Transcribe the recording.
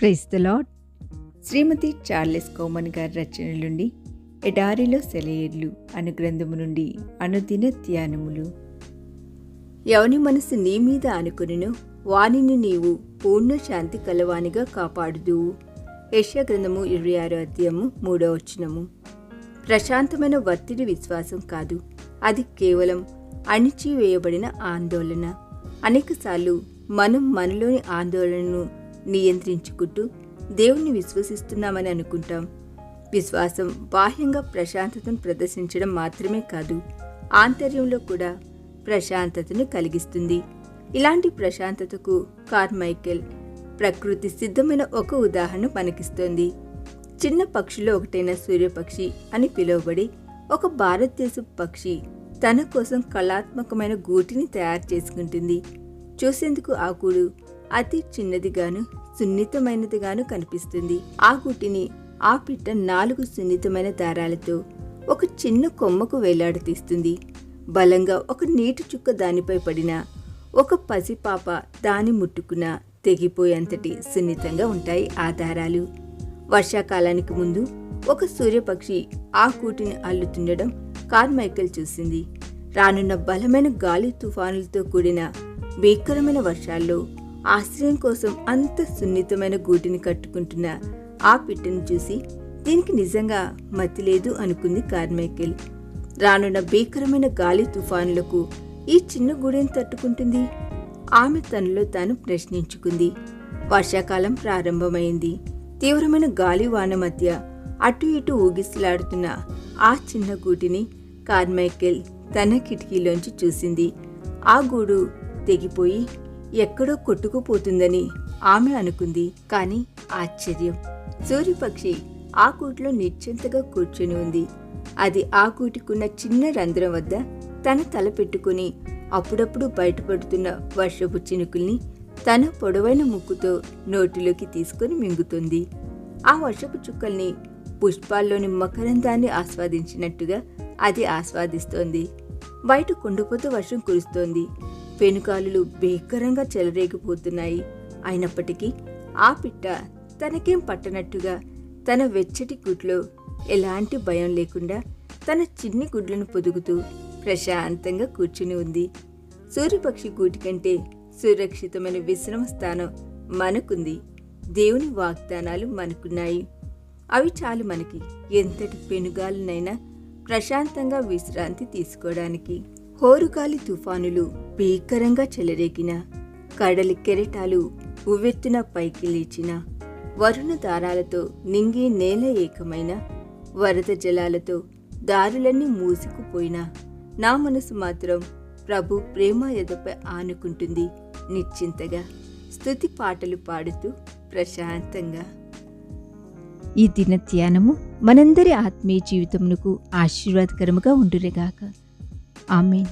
Praise the Lord Shrimati Charles Cowman గారి రచన నుండి ఎడారిలో సెలయేర్లు అను గ్రంథము నుండి అనుదిన ధ్యానములు. ఎవని మనసు నీ మీద అనుకునిను వానిని నీవు పూర్ణ శాంతి కలవానిగా కాపాడుదు. యెషయా గ్రంథము ఇరవై ఆరో అధ్యాయము మూడో వచనము. ప్రశాంతమైన ఒత్తిడి విశ్వాసం కాదు అది కేవలం అణిచివేయబడిన ఆందోళన. అనేకసార్లు మనం మనలోని ఆందోళనను నియంత్రించుకుంటూ దేవుణ్ణి విశ్వసిస్తున్నామని అనుకుంటాం. విశ్వాసం బాహ్యంగా ప్రశాంతతను ప్రదర్శించడం మాత్రమే కాదు ఆంతర్యంలో కూడా ప్రశాంతతను కలిగిస్తుంది. ఇలాంటి ప్రశాంతతకు కార్మైకెల్ ప్రకృతి సిద్ధమైన ఒక ఉదాహరణ మనకిస్తోంది. చిన్న పక్షిలో ఒకటైన సూర్యపక్షి అని పిలువబడి ఒక భారతదేశ పక్షి తన కోసం కళాత్మకమైన గూటిని తయారు చేసుకుంటుంది. చూసేందుకు ఆ గూడు అతి చిన్నదిగాను సున్నితమైనదిగాను కనిపిస్తుంది. ఆ గుటిని ఆ పిట్ట నాలుగు సున్నితమైన దారాలతో ఒక చిన్న కొమ్మకు వేలాడతీస్తుంది బలంగా ఒక నీటి చుక్క దానిపై పడిన ఒక పసిపాప దాని ముట్టుకున్న తెగిపోయేంతటి సున్నితంగా ఉంటాయి ఆ దారాలు. వర్షాకాలానికి ముందు ఒక సూర్యపక్షి ఆ కూటిని అల్లుతుండడం కార్మైకెల్ చూసింది. రానున్న బలమైన గాలి తుఫానులతో కూడిన భీకరమైన వర్షాల్లో ఆశ్రయం కోసం అంత సున్నితమైన గూటిని కట్టుకుంటున్న ఆ పిట్టను చూసి దీనికి నిజంగా మతి లేదు అనుకుంది కార్మైకెల్. రానున్న భీకరమైన గాలి తుఫానులకు ఈ చిన్న గూడెని తట్టుకుంటుంది? ఆమె తనలో తాను ప్రశ్నించుకుంది. వర్షాకాలం ప్రారంభమైంది. తీవ్రమైన గాలి వాన మధ్య అటు ఇటు ఊగిసలాడుతున్న ఆ చిన్న గూటిని కార్మైకెల్ తన కిటికీలోంచి చూసింది. ఆ గూడు తెగిపోయి ఎక్కడో కొట్టుకుపోతుందని ఆమె అనుకుంది. కానీ ఆశ్చర్యం. సూర్యపక్షి ఆ కూటిలో నిశ్చింతగా కూర్చొని ఉంది. అది ఆ కూటికున్న చిన్న రంధ్రం వద్ద తన తల పెట్టుకుని అప్పుడప్పుడు బయటపడుతున్న వర్షపు చినుకుల్ని తన పొడవైన ముక్కుతో నోటిలోకి తీసుకొని మింగుతుంది. ఆ వర్షపు చుక్కల్ని పుష్పాల్లోని మకరందాన్ని ఆస్వాదించినట్టుగా అది ఆస్వాదిస్తోంది. బయట కుండిపోతూ వర్షం కురుస్తోంది. పెనుకాలులు భీకరంగా చెలరేగిపోతున్నాయి. అయినప్పటికీ ఆ పిట్ట తనకేం పట్టనట్టుగా తన వెచ్చటి గుడ్లో ఎలాంటి భయం లేకుండా తన చిన్ని గుడ్లను పొదుగుతూ ప్రశాంతంగా కూర్చుని ఉంది. సూర్యపక్షి గూటి కంటే సురక్షితమైన విశ్రమ స్థానం మనకుంది. దేవుని వాగ్దానాలు మనకున్నాయి. అవి చాలు మనకి. ఎంతటి పెనుగాలనైనా ప్రశాంతంగా విశ్రాంతి తీసుకోవడానికి. హోరుగాలి తుఫానులు భీకరంగా చెలరేగిన కడలి కెరటాలు ఉవ్వెత్తున పైకి లేచిన వరుణ దారాలతో నింగి నేల ఏకమైన వరద జలాలతో దారులన్నీ మూసుకుపోయిన నా మనసు మాత్రం ప్రభు ప్రేమ ఎదపై ఆనుకుంటుంది నిశ్చింతగా. స్తుతి పాటలు పాడుతూ ప్రశాంతంగా. ఈ దిన ధ్యానము మనందరి ఆత్మీయ జీవితమునకు ఆశీర్వాదకరముగా ఉండురేగాక ആമീൻ